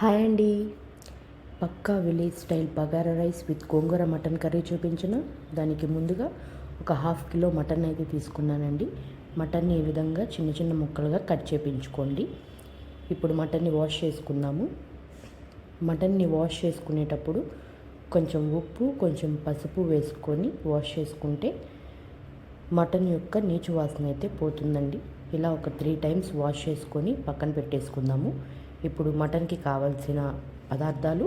Hi అండి. పక్కా village style bagara rice with gongura mutton curry చూపించిన. దానికి ముందుగా ఒక హాఫ్ కిలో మటన్ అయితే తీసుకున్నానండి. మటన్ని ఈ విధంగా చిన్న చిన్న ముక్కలుగా కట్ చేపించుకోండి. ఇప్పుడు మటన్ని వాష్ చేసుకుందాము. మటన్ని వాష్ చేసుకునేటప్పుడు కొంచెం ఉప్పు కొంచెం పసుపు వేసుకొని వాష్ చేసుకుంటే మటన్ యొక్క నీచు వాసన అయితే పోతుందండి. ఇలా ఒక త్రీ టైమ్స్ వాష్ చేసుకొని పక్కన పెట్టేసుకుందాము. ఇప్పుడు మటన్కి కావాల్సిన పదార్థాలు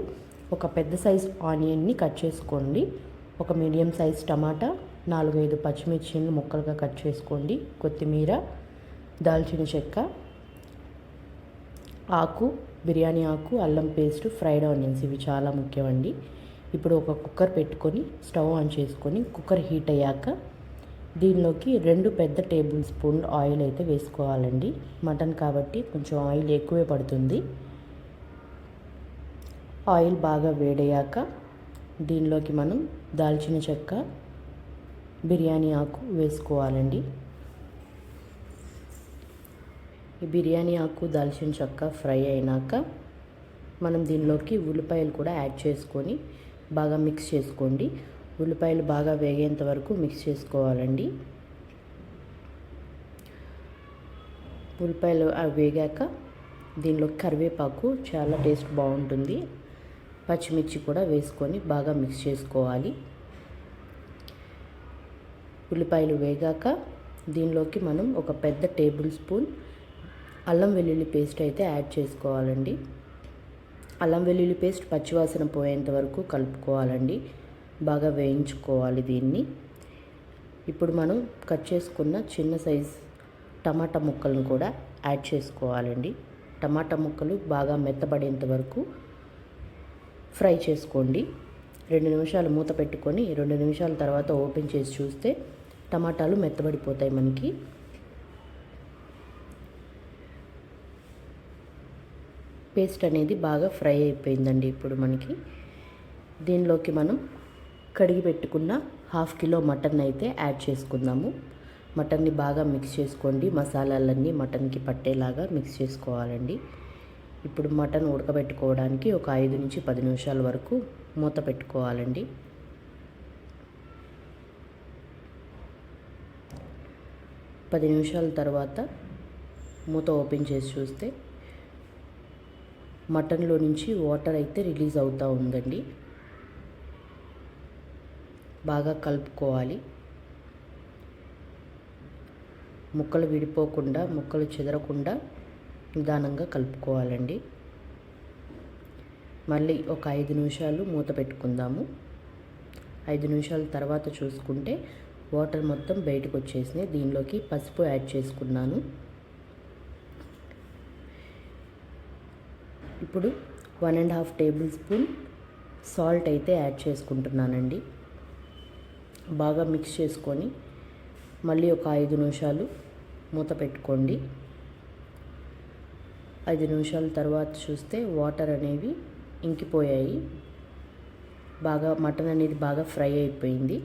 ఒక పెద్ద సైజ్ ఆనియన్ని కట్ చేసుకోండి. ఒక మీడియం సైజ్ టమాటా నాలుగైదు పచ్చిమిర్చిని ముక్కలుగా కట్ చేసుకోండి. కొత్తిమీర దాల్చిన చెక్క ఆకు బిర్యానీ ఆకు అల్లం పేస్ట్ ఫ్రైడ్ ఆనియన్స్ ఇవి చాలా ముఖ్యమండి. ఇప్పుడు ఒక కుక్కర్ పెట్టుకొని స్టవ్ ఆన్ చేసుకొని కుక్కర్ హీట్ అయ్యాక దీనిలోకి రెండు పెద్ద టేబుల్ స్పూన్ ఆయిల్ అయితే వేసుకోవాలండి. మటన్ కాబట్టి కొంచెం ఆయిల్ ఎక్కువే పడుతుంది. ఆయిల్ బాగా వేడయ్యాక దీనిలోకి మనం దాల్చిన చెక్క బిర్యానీ ఆకు వేసుకోవాలండి. ఈ బిర్యానీ ఆకు దాల్చిన చెక్క ఫ్రై అయినాక మనం దీనిలోకి ఉల్లిపాయలు కూడా యాడ్ చేసుకొని బాగా మిక్స్ చేసుకోండి. ఉల్లిపాయలు బాగా వేగేంత వరకు మిక్స్ చేసుకోవాలండి. ఉల్లిపాయలు అవి వేగాక దీనిలో కరివేపాకు చాలా టేస్ట్ బాగుంటుంది. పచ్చిమిర్చి కూడా వేసుకొని బాగా మిక్స్ చేసుకోవాలి. ఉల్లిపాయలు వేగాక దీనిలోకి మనం ఒక పెద్ద టేబుల్ స్పూన్ అల్లం వెల్లుల్లి పేస్ట్ అయితే యాడ్ చేసుకోవాలండి. అల్లం వెల్లుల్లి పేస్ట్ పచ్చివాసన పోయేంత వరకు కలుపుకోవాలండి. బాగా వేయించుకోవాలి దీన్ని. ఇప్పుడు మనం కట్ చేసుకున్న చిన్న సైజ్ టమాటా ముక్కలను కూడా యాడ్ చేసుకోవాలండి. టమాటా ముక్కలు బాగా మెత్తబడేంత వరకు ఫ్రై చేసుకోండి. రెండు నిమిషాలు మూత పెట్టుకొని రెండు నిమిషాల తర్వాత ఓపెన్ చేసి చూస్తే టమాటాలు మెత్తబడిపోతాయి మనకి. పేస్ట్ అనేది బాగా ఫ్రై అయిపోయిందండి ఇప్పుడు మనకి. దీనిలోకి మనం కడిగి పెట్టుకున్న హాఫ్ కిలో మటన్ అయితే యాడ్ చేసుకుందాము. మటన్ని బాగా మిక్స్ చేసుకోండి. మసాలాలన్నీ మటన్కి పట్టేలాగా మిక్స్ చేసుకోవాలండి. ఇప్పుడు మటన్ ఉడకబెట్టుకోవడానికి ఒక ఐదు నుంచి పది నిమిషాల వరకు మూత పెట్టుకోవాలండి. పది నిమిషాల తర్వాత మూత ఓపెన్ చేసి చూస్తే మటన్లో నుంచి వాటర్ అయితే రిలీజ్ అవుతూ ఉందండి. బాగా కలుపుకోవాలి. ముక్కలు విడిపోకుండా ముక్కలు చెదరకుండా నిదానంగా కలుపుకోవాలండి. మళ్ళీ ఒక ఐదు నిమిషాలు మూత పెట్టుకుందాము. ఐదు నిమిషాల తర్వాత చూసుకుంటే వాటర్ మొత్తం బయటకు వచ్చేసినాయి. దీనిలోకి పసుపు యాడ్ చేసుకున్నాను. ఇప్పుడు one and half tablespoon salt అయితే యాడ్ చేసుకుంటున్నానండి. బాగా మిక్స్ చేసుకొని మళ్ళీ ఒక ఐదు నిమిషాలు మూత పెట్టుకోండి. ఐదు నిమిషాల తర్వాత చూస్తే వాటర్ అనేవి ఇంకిపోయాయి. బాగా మటన్ అనేది బాగా ఫ్రై అయిపోయింది.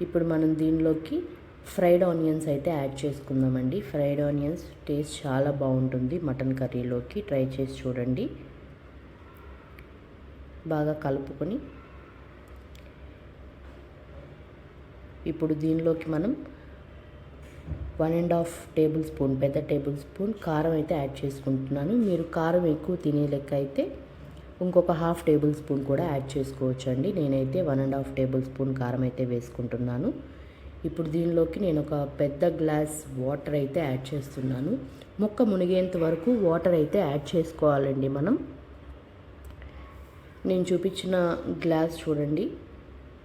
ఇప్పుడు మనం దీనిలోకి ఫ్రైడ్ ఆనియన్స్ అయితే యాడ్ చేసుకుందామండి. ఫ్రైడ్ ఆనియన్స్ టేస్ట్ చాలా బాగుంటుంది మటన్ కర్రీలోకి. ట్రై చేసి చూడండి. బాగా కలుపుకొని ఇప్పుడు దీనిలోకి మనం one and half tablespoon పెద్ద టేబుల్ స్పూన్ కారం అయితే యాడ్ చేసుకుంటున్నాను. మీరు కారం ఎక్కువ తినే లెక్క అయితే ఇంకొక హాఫ్ టేబుల్ స్పూన్ కూడా యాడ్ చేసుకోవచ్చు అండి నేనైతే one and half tablespoon కారం అయితే వేసుకుంటున్నాను. ఇప్పుడు దీనిలోకి నేను ఒక పెద్ద గ్లాస్ వాటర్ అయితే యాడ్ చేస్తున్నాను. ముక్క మునిగేంత వరకు వాటర్ అయితే యాడ్ చేసుకోవాలండి మనం. నేను చూపించిన గ్లాస్ చూడండి.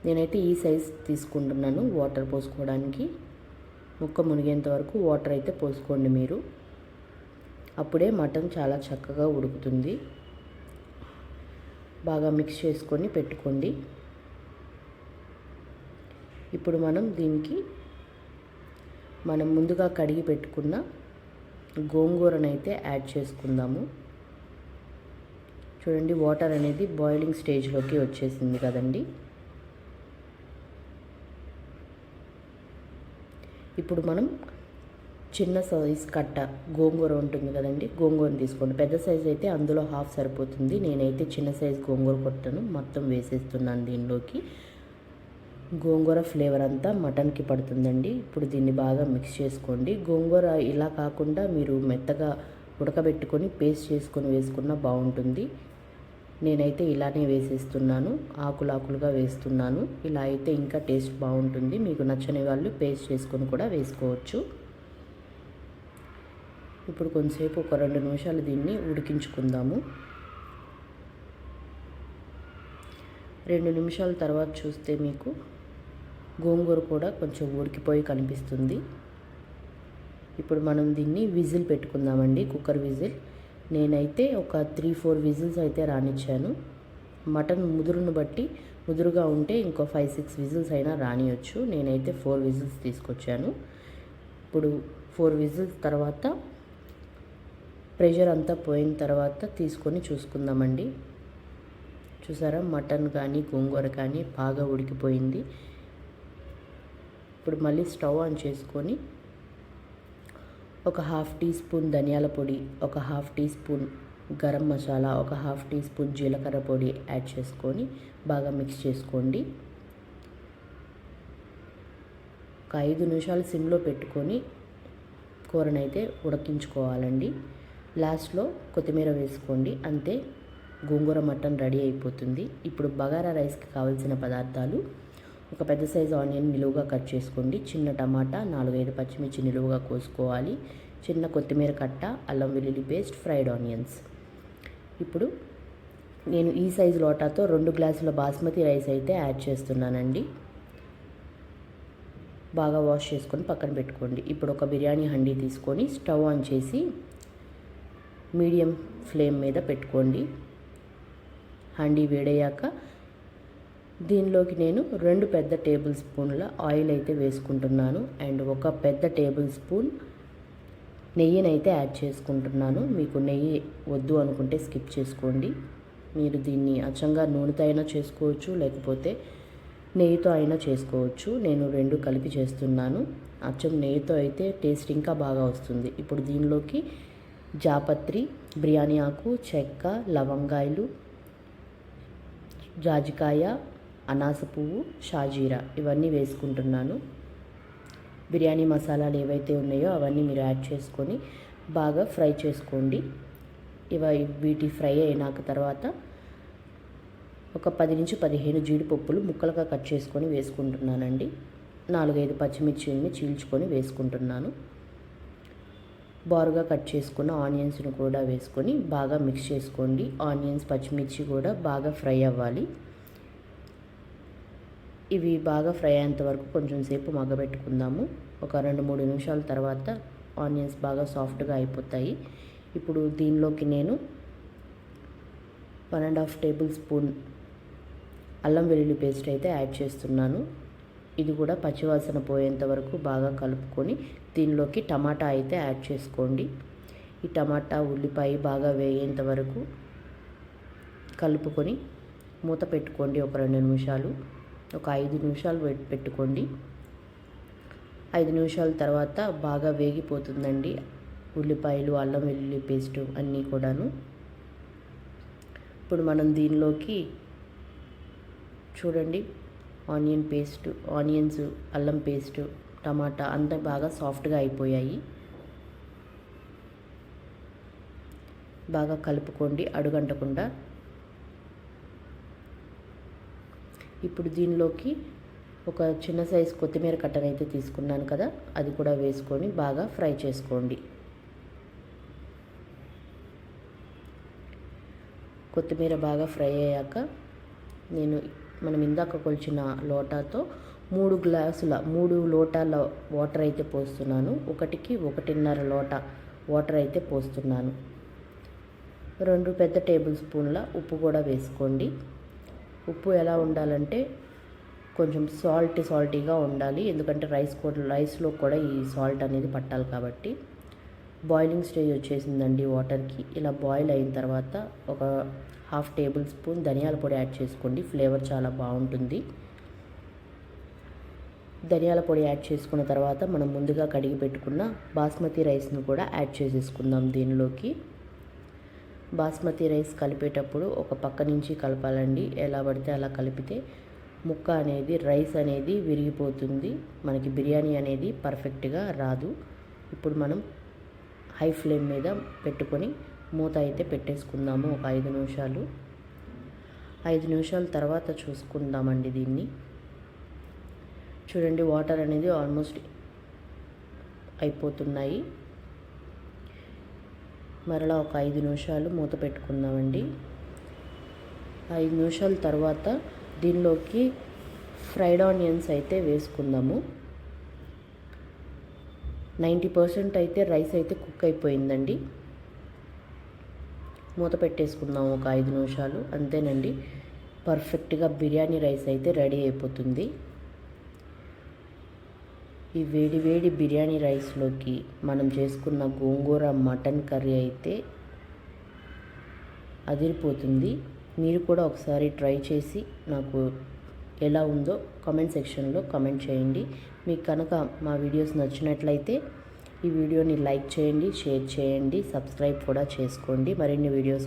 నేనైతే ఈ సైజ్ తీసుకుంటున్నాను వాటర్ పోసుకోవడానికి. ముక్క మునిగేంత వరకు వాటర్ అయితే పోసుకోండి మీరు. అప్పుడే మటన్ చాలా చక్కగా ఉడుకుతుంది. బాగా మిక్స్ చేసుకొని పెట్టుకోండి. ఇప్పుడు మనం దీనికి మనం ముందుగా కడిగి పెట్టుకున్న గోంగూరను అయితే యాడ్ చేసుకుందాము. చూడండి వాటర్ అనేది బాయిలింగ్ స్టేజ్లోకి వచ్చేసింది కదండి. ఇప్పుడు మనం చిన్న సైజ్ కట్ట గోంగూర ఉంటుంది కదండి గోంగూరని తీసుకోండి. పెద్ద సైజ్ అయితే అందులో హాఫ్ సరిపోతుంది. నేనైతే చిన్న సైజ్ గోంగూర కొట్టను మొత్తం వేసేస్తున్నాను దీనిలోకి. గోంగూర ఫ్లేవర్ అంతా మటన్కి పడుతుందండి. ఇప్పుడు దీన్ని బాగా మిక్స్ చేసుకోండి. గోంగూర ఇలా కాకుండా మీరు మెత్తగా ఉడకబెట్టుకొని పేస్ట్ చేసుకొని వేసుకున్న బాగుంటుంది. నేనైతే ఇలానే వేసేస్తున్నాను. ఆకులాకులుగా వేస్తున్నాను. ఇలా అయితే ఇంకా టేస్ట్ బాగుంటుంది. మీకు నచ్చని వాళ్ళు పేస్ట్ చేసుకొని కూడా వేసుకోవచ్చు. ఇప్పుడు కొంతసేపు ఒక రెండు నిమిషాలు దీన్ని ఉడికించుకుందాము. రెండు నిమిషాల తర్వాత చూస్తే మీకు గోంగూర కూడా కొంచెం ఉడికిపోయి కనిపిస్తుంది. ఇప్పుడు మనం దీన్ని విజిల్ పెట్టుకుందామండి. Cooker whistle. నేనైతే ఒక త్రీ ఫోర్ విజిల్స్ అయితే రానిచ్చాను. మటన్ ముదురును బట్టి ముదురుగా ఉంటే ఇంకో ఫైవ్ సిక్స్ విజిల్స్ అయినా రానియొచ్చు. నేనైతే ఫోర్ విజిల్స్ తీసుకొచ్చాను. ఇప్పుడు ఫోర్ విజిల్స్ తర్వాత ప్రెషర్ అంతా పోయిన తర్వాత తీసుకొని చూసుకుందామండి. చూసారా? మటన్ కానీ గోంగూర కానీ బాగా ఉడికిపోయింది. ఇప్పుడు మళ్ళీ స్టవ్ ఆన్ చేసుకొని ఒక హాఫ్ టీ స్పూన్ ధనియాల పొడి ఒక half teaspoon garam masala ఒక హాఫ్ టీ స్పూన్ జీలకర్ర పొడి యాడ్ చేసుకొని బాగా మిక్స్ చేసుకోండి. ఒక ఐదు నిమిషాలు సిమ్లో పెట్టుకొని కూరనైతే ఉడికించుకోవాలండి. లాస్ట్లో కొత్తిమీర వేసుకోండి. అంతే గోంగూర మటన్ రెడీ అయిపోతుంది. ఇప్పుడు బగారా రైస్కి కావాల్సిన పదార్థాలు ఒక పెద్ద సైజు ఆనియన్ నిలువుగా కట్ చేసుకోండి. చిన్న టమాటా నాలుగైదు పచ్చిమిర్చి నిలువుగా కోసుకోవాలి. చిన్న కొత్తిమీర కట్ట అల్లం వెల్లుల్లి పేస్ట్ ఫ్రైడ్ ఆనియన్స్. ఇప్పుడు నేను ఈ సైజు లోటాతో రెండు గ్లాసుల బాస్మతి రైస్ అయితే యాడ్ చేస్తున్నానండి. బాగా వాష్ చేసుకొని పక్కన పెట్టుకోండి. ఇప్పుడు ఒక బిర్యానీ హండీ తీసుకొని స్టవ్ ఆన్ చేసి మీడియం ఫ్లేమ్ మీద పెట్టుకోండి. హండీ వేడయ్యాక దీనిలోకి నేను రెండు పెద్ద టేబుల్ స్పూన్ల ఆయిల్ అయితే వేసుకుంటున్నాను అండ్ ఒక పెద్ద టేబుల్ స్పూన్ నెయ్యినైతే యాడ్ చేసుకుంటున్నాను. మీకు నెయ్యి వద్దు అనుకుంటే స్కిప్ చేసుకోండి. మీరు దీన్ని అచ్చంగా నూనెతో అయినా చేసుకోవచ్చు లేకపోతే నెయ్యితో అయినా చేసుకోవచ్చు. నేను రెండు కలిపి చేస్తున్నాను. అచ్చం నెయ్యితో అయితే టేస్ట్ ఇంకా బాగా వస్తుంది. ఇప్పుడు దీనిలోకి జాపత్రి బిర్యానీ ఆకు చెక్క లవంగాయలు జాజికాయ అనాస పువ్వు షాజీరా ఇవన్నీ వేసుకుంటున్నాను. బిర్యానీ మసాలాలు ఏవైతే ఉన్నాయో అవన్నీ మీరు యాడ్ చేసుకొని బాగా ఫ్రై చేసుకోండి. ఇవ వీటి ఫ్రై అయినాక తర్వాత ఒక పది నుంచి పదిహేను జీడిపప్పులు ముక్కలుగా కట్ చేసుకొని వేసుకుంటున్నానండి. నాలుగైదు పచ్చిమిర్చిని చీల్చుకొని వేసుకుంటున్నాను. బారుగా కట్ చేసుకున్న ఆనియన్స్ను కూడా వేసుకొని బాగా మిక్స్ చేసుకోండి. ఆనియన్స్ పచ్చిమిర్చి కూడా బాగా ఫ్రై అవ్వాలి. ఇవి బాగా ఫ్రై అయ్యేంత వరకు కొంచెం సేపు మగ్గబెట్టుకుందాము. ఒక రెండు మూడు నిమిషాల తర్వాత ఆనియన్స్ బాగా సాఫ్ట్గా అయిపోతాయి. ఇప్పుడు దీనిలోకి నేను one and half tablespoon అల్లం వెల్లుల్లి పేస్ట్ అయితే యాడ్ చేస్తున్నాను. ఇది కూడా పచ్చివాసన పోయేంత వరకు బాగా కలుపుకొని దీనిలోకి టమాటా అయితే యాడ్ చేసుకోండి. ఈ టమాటా ఉల్లిపాయ బాగా వేయేంత వరకు కలుపుకొని మూత పెట్టుకోండి ఒక రెండు నిమిషాలు. ఒక ఐదు నిమిషాలు పెట్టుకోండి. ఐదు నిమిషాల తర్వాత బాగా వేగిపోతుందండి. ఉల్లిపాయలు అల్లం వెల్లుల్లి పేస్ట్ అన్నీ కూడాను. ఇప్పుడు మనం దీనిలోకి చూడండి. ఆనియన్ పేస్ట్ ఆనియన్స్ అల్లం పేస్ట్ టమాటా అంతా బాగా సాఫ్ట్గా అయిపోయాయి. బాగా కలుపుకోండి. అడుగంటకుండా ఇప్పుడు దీనిలోకి ఒక చిన్న సైజు కొత్తిమీర కట్టను అయితే తీసుకున్నాను కదా అది కూడా వేసుకొని బాగా ఫ్రై చేసుకోండి. కొత్తిమీర బాగా ఫ్రై అయ్యాక నేను మనం ఇందాక కొలిచిన లోటాతో మూడు గ్లాసుల మూడు లోటాల వాటర్ అయితే పోస్తున్నాను. ఒకటికి ఒకటిన్నర లోట వాటర్ అయితే పోస్తున్నాను. రెండు పెద్ద టేబుల్ స్పూన్ల ఉప్పు కూడా వేసుకోండి. ఉప్పు ఎలా ఉండాలంటే కొంచెం సాల్ట్ సాల్టీగా ఉండాలి. ఎందుకంటే రైస్ కూడా రైస్లో కూడా ఈ సాల్ట్ అనేది పట్టాలి కాబట్టి. బాయిలింగ్ స్టేజ్ వచ్చేసిందండి వాటర్కి. ఇలా బాయిల్ అయిన తర్వాత ఒక హాఫ్ టేబుల్ స్పూన్ ధనియాల పొడి యాడ్ చేసుకోండి. ఫ్లేవర్ చాలా బాగుంటుంది. ధనియాల పొడి యాడ్ చేసుకున్న తర్వాత మనం ముందుగా కడిగి పెట్టుకున్న బాస్మతి రైస్ను కూడా యాడ్ చేసేసుకుందాం దీనిలోకి. బాస్మతి రైస్ కలిపేటప్పుడు ఒక పక్క నుంచి కలపాలండి. ఎలా పడితే అలా కలిపితే ముక్క అనేది రైస్ అనేది విరిగిపోతుంది. మనకి బిర్యానీ అనేది పర్ఫెక్ట్గా రాదు. ఇప్పుడు మనం హై ఫ్లేమ్ మీద పెట్టుకొని మూత అయితే పెట్టేసుకుందాము ఒక ఐదు నిమిషాలు. ఐదు నిమిషాల తర్వాత చూసుకుందామండి దీన్ని. చూడండి వాటర్ అనేది ఆల్మోస్ట్ అయిపోతున్నాయి. మరలా ఒక ఐదు నిమిషాలు మూత పెట్టుకుందామండి. ఐదు నిమిషాల తర్వాత దీనిలోకి ఫ్రైడ్ ఆనియన్స్ అయితే వేసుకుందాము. నైంటీ పర్సెంట్ అయితే రైస్ అయితే కుక్ అయిపోయిందండి. మూత పెట్టేసుకుందాం ఒక ఐదు నిమిషాలు. అంతేనండి. పర్ఫెక్ట్గా బిర్యానీ రైస్ అయితే రెడీ అయిపోతుంది. ఈ వేడి వేడి బిర్యానీ రైస్లోకి మనం చేసుకున్న గోంగూర మటన్ కర్రీ అయితే అదిరిపోతుంది. మీరు కూడా ఒకసారి ట్రై చేసి నాకు ఎలా ఉందో కామెంట్ సెక్షన్లో కామెంట్ చేయండి. మీకు కనుక మా వీడియోస్ నచ్చినట్లయితే ఈ వీడియోని లైక్ చేయండి షేర్ చేయండి సబ్స్క్రైబ్ కూడా చేసుకోండి. మరిన్ని వీడియోస్